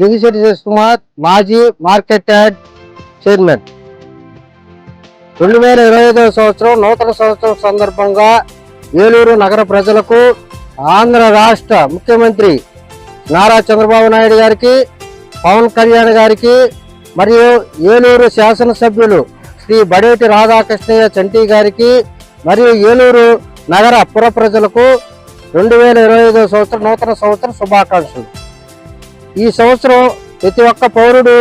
లింగిశెట్టి కుమార్ మాజీ market yard chairman. రెండు వేల ఇరవై ఐదవ సంవత్సరం నూతన సంవత్సరం సందర్భంగా ఏలూరు నగర ప్రజలకు ఆంధ్ర రాష్ట్ర ముఖ్యమంత్రి నారా చంద్రబాబు నాయుడు గారికి పవన్ కళ్యాణ్ గారికి మరియు ఏలూరు శాసనసభ్యులు శ్రీ బడేటి రాధాకృష్ణయ్య చంటి గారికి మరియు ఏలూరు నగర పుర ప్రజలకు రెండు వేల ఇరవై ఐదవ సంవత్సరం నూతన సంవత్సరం శుభాకాంక్షలు. ఈ సంవత్సరం ప్రతి ఒక్క పౌరుడు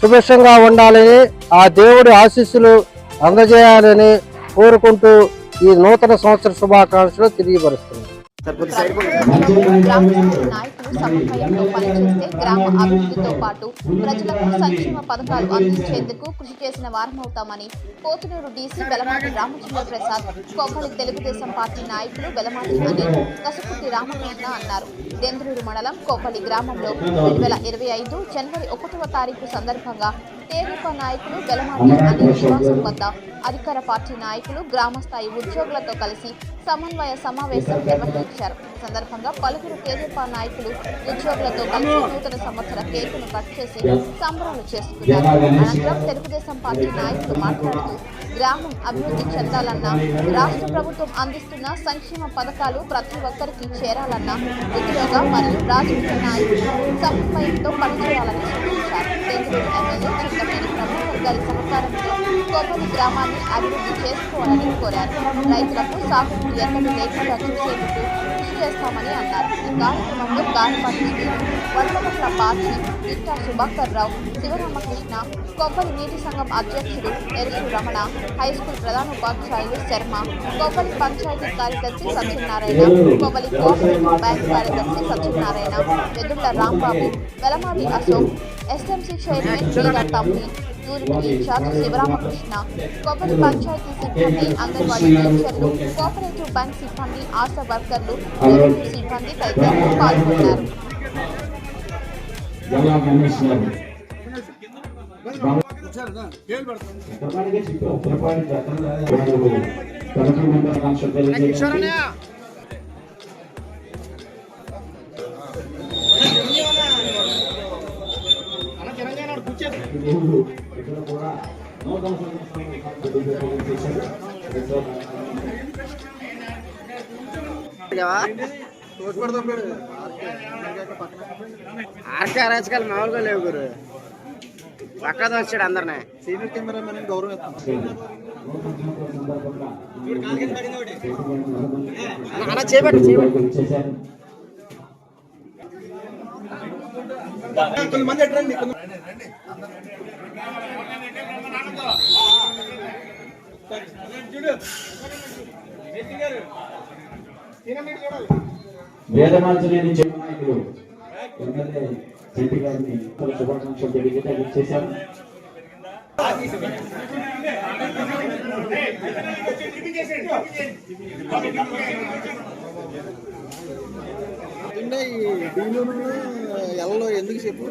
సుభిక్షంగా ఉండాలని ఆ దేవుడి ఆశీస్సులు అందజేయాలని కోరుకుంటూ ఈ నూతన సంవత్సర శుభాకాంక్షలు తెలియపరుస్తున్నాను. సమన్వయంలో సమన్వయంతో పనిచేస్తే గ్రామ అభివృద్ధితో పాటు ప్రజలకు సంక్షేమ పథకాలు అందించేందుకు కృషి చేసిన వారమవుతామని పోతునూరు డీసీ బెలమాటి రామచంద్ర ప్రసాద్ కొబ్బరి తెలుగుదేశం పార్టీ నాయకులు బెలమాటి అని కసుపుటి రామకృష్ణ అన్నారు. దెందులూరు మండలం కొప్పలి గ్రామంలో రెండు వేల ఇరవై ఐదు జనవరి ఒకటవ తారీఖు సందర్భంగా తేలిప నాయకులు బెలమాటి అనే నివాసం వద్ద అధికార పార్టీ నాయకులు గ్రామస్థాయి ఉద్యోగులతో కలిసి సమన్వయ సమావేశం నిర్వహించారు. ఈ సందర్భంగా పలువురు తెదేపా నాయకులు ఉద్యోగులతో కలిసి నూతన సంవత్సర కేకును కట్ చేసి సంబరాలు చేసుకున్నారు. అనంతరం తెలుగుదేశం పార్టీ నాయకులు మాట్లాడుతూ గ్రామం అభివృద్ధి చెందాలన్నా రాష్ట్ర ప్రభుత్వం అందిస్తున్న సంక్షేమ పథకాలు ప్రతి ఒక్కరికి చేరాలన్నా ఉద్యోగ మరియు రాజకీయ నాయకులు సమన్వయంతో పనిచేయాలని సూచించారు. ఎమ్మెల్యే చింతమనేని ప్రభాకర్ గారి సహకారంతో కొబ్బరి గ్రామాన్ని అభివృద్ధి చేసుకోవాలని కోరారు. రైతులకు సాగునీరు ఎన్నడూ లేకుండా చూసేందుకు కృషి చేస్తామని అన్నారు. ఈ కార్యక్రమంలో గాలిపాటి వడ్లపట్ల బాజీ ఇట్టా సుభాకర్ రావు శివరామకృష్ణ కొబ్బరి నీటి సంఘం అధ్యక్షుడు ఎరుసు రమణ హై స్కూల్ ప్రధానోపాధ్యాయులు శర్మ కొబ్బరి పంచాయతీ కార్యదర్శి సత్యనారాయణ కొబ్బరి కోఆపరేటివ్ బ్యాంక్ కార్యదర్శి Satyanarayana Vedulla Rambabu Velamadi Ashok SMC chairman వీరా తమ్మి యూనిట్ ఇన్ఛార్జ్ శివరామకృష్ణ కొబ్బరి పంచాయతీ సిబ్బంది అంగన్వాడీ టీచర్లు కోఆపరేటివ్ బ్యాంక్ సిబ్బంది ఆశా వర్కర్లు రెవెన్యూ సిబ్బంది తదితరులు పాల్గొన్నారు జిల్లా ఇక్కడ కూడా ఆర్కే అరాచకాలు మామూలుగా లేవు గురు. పక్కన వచ్చాడు అందరినీ. సీనియర్ కెమెరామెన్ గౌరవం అలా చేపట్టు చేపట్టు. కొంతమంది ఎట్రండి? వేదమాంజనేని చెడు నాయకులు ఎమ్మెల్యే రెడ్డి గారిని శుభాకాంక్షలు తెలియజేయడం చేశారు ఈ డీలూరు ఎల్లో ఎందుకు చెప్పు?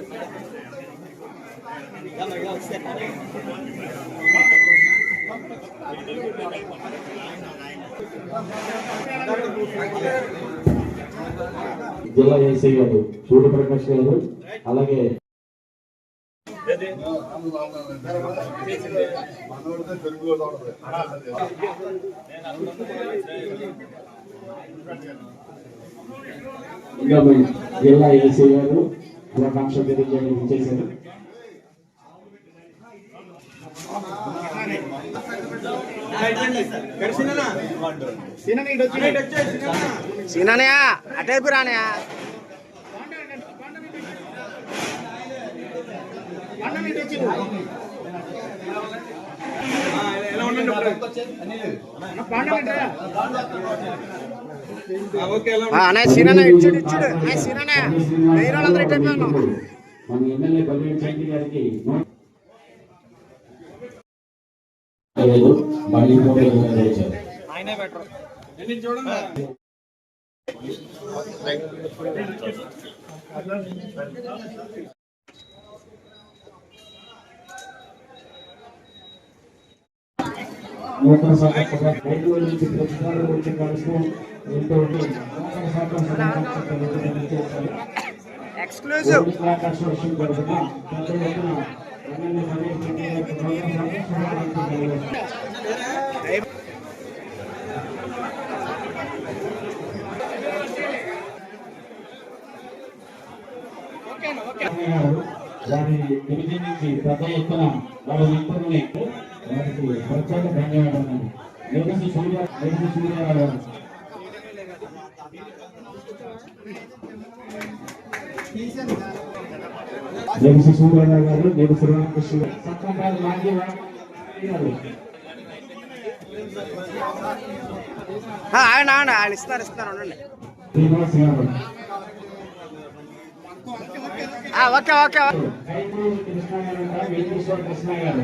జిల్లా ఏసీ గారు సూర్య ప్రకాష్ గారు అలాగే ఇంకా మీ జిల్లా ఏసీ గారు శుభాకాంక్షలు తెలియజేయడం చేశారు. సీననయా అటైపు రానయా అనే సీనన్న ఇచ్చుడు ఇచ్చుడు అనే సీనన్నయ్య. వేరే వాళ్ళందరూ ఇట్టే మన ఎమ్మెల్యే గారికి లేదు మళ్ళీ ఫోటో నూతన సంవత్సర ఐదు వేల నుంచి ప్రతిసారి వచ్చి కలుస్తూ ఎంతో నూతన సంవత్సర శుభాకాంక్షలు తెలియజేశారు. ఎక్స్క్లూజివ్ వారి డివిజన్ నుంచి పెద్ద ఎత్తున వారికి ప్రత్యేక ధన్యవాదాలు సూర్య గారు లేడీసీ సూర్యరావు గారు వారు ఆయన ఆయన వాళ్ళు ఇస్తారు ఇస్తారు ఉండండి. శ్రీనివాస్ గారు. ఆ, ఓకే ఓకే గారు కృష్ణ గారు.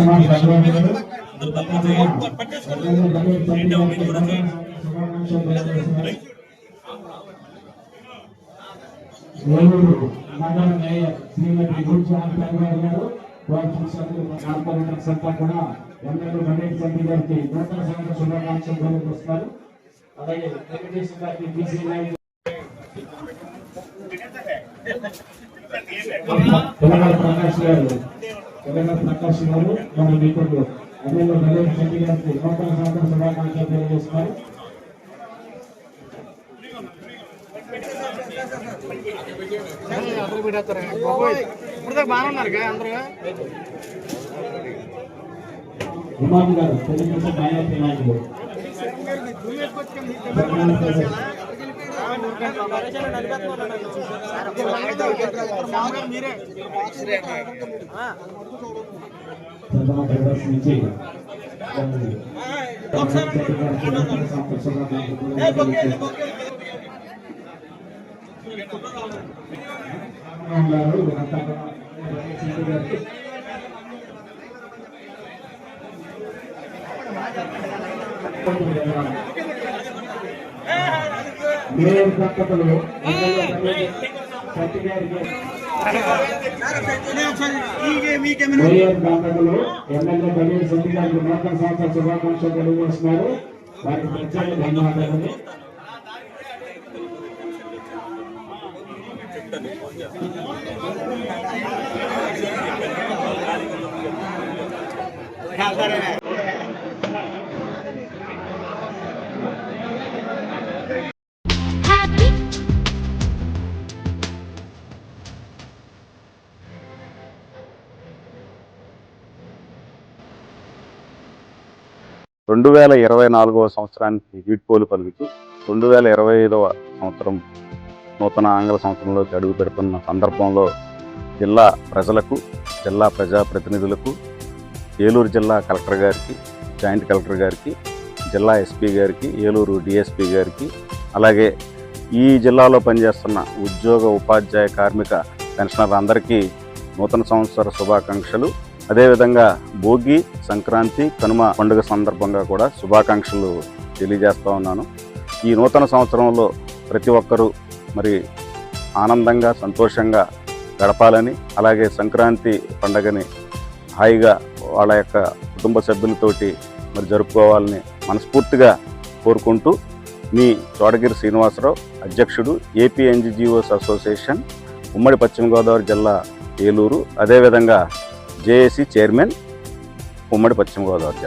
సమాజ్ భగవాన్ ఏలూరు మేయర్ శ్రీమతి గారు కూడా ఎమ్మెల్యే గణేష్ చంద్ర గారికి నూతన సంవత్సర శుభాకాంక్షలు తెలియజేస్తున్నారు అలాగే వెంకటేశ్వర గారికి బీసీ నాయకులు తెలంగాణ ప్రకాష్ గారు తెలంగాణ ప్రకాష్ గారు మన మిత్రులు ఎమ్మెల్యే గణేష్ రెడ్డి గారికి నూతన సంవత్సర శుభాకాంక్షలు తెలియజేస్తున్నారు. ఇప్పుడు దాకా బాగానే ఉన్నారు కదా అందరూ గారు తెలుగుదేశం మైనార్టీ నాయకులు తెలంగాణ ప్రదేశ్ మీరే ప్రథమ ప్రదర్శన నుంచి మేయర్ దంపతులు సత్య గారికి మేయర్ దంపతులు ఎమ్మెల్యే గణేష్ రెడ్డి గారికి నూతన సంవత్సర శుభాకాంక్షలు తెలియజేస్తున్నారు వారికి ప్రత్యేక ధన్యవాదాలు రెండు వేల ఇరవై నాలుగవ సంవత్సరానికి వీడ్కోలు పలుకుతూ రెండు వేల ఇరవై ఐదవ సంవత్సరం నూతన ఆంగ్ల సంవత్సరంలోకి అడుగు పెడుతున్న సందర్భంలో జిల్లా ప్రజలకు జిల్లా ప్రజాప్రతినిధులకు ఏలూరు జిల్లా కలెక్టర్ గారికి జాయింట్ కలెక్టర్ గారికి జిల్లా ఎస్పీ గారికి ఏలూరు డిఎస్పీ గారికి అలాగే ఈ జిల్లాలో పనిచేస్తున్న ఉద్యోగ ఉపాధ్యాయ కార్మిక పెన్షనర్ అందరికీ నూతన సంవత్సర శుభాకాంక్షలు. అదేవిధంగా భోగి సంక్రాంతి కనుమ పండుగ సందర్భంగా కూడా శుభాకాంక్షలు తెలియజేస్తూ ఉన్నాను. ఈ నూతన సంవత్సరంలో ప్రతి ఒక్కరూ మరి ఆనందంగా సంతోషంగా గడపాలని అలాగే సంక్రాంతి పండగని హాయిగా వాళ్ళ యొక్క కుటుంబ సభ్యులతోటి మరి జరుపుకోవాలని మనస్ఫూర్తిగా కోరుకుంటూ మీ చోడగిరి శ్రీనివాసరావు అధ్యక్షుడు ఏపీ ఎన్జిజిఓస్ అసోసియేషన్ ఉమ్మడి పశ్చిమ గోదావరి జిల్లా ఏలూరు. అదేవిధంగా జేఏసీ చైర్మన్ ఉమ్మడి పశ్చిమ గోదావరి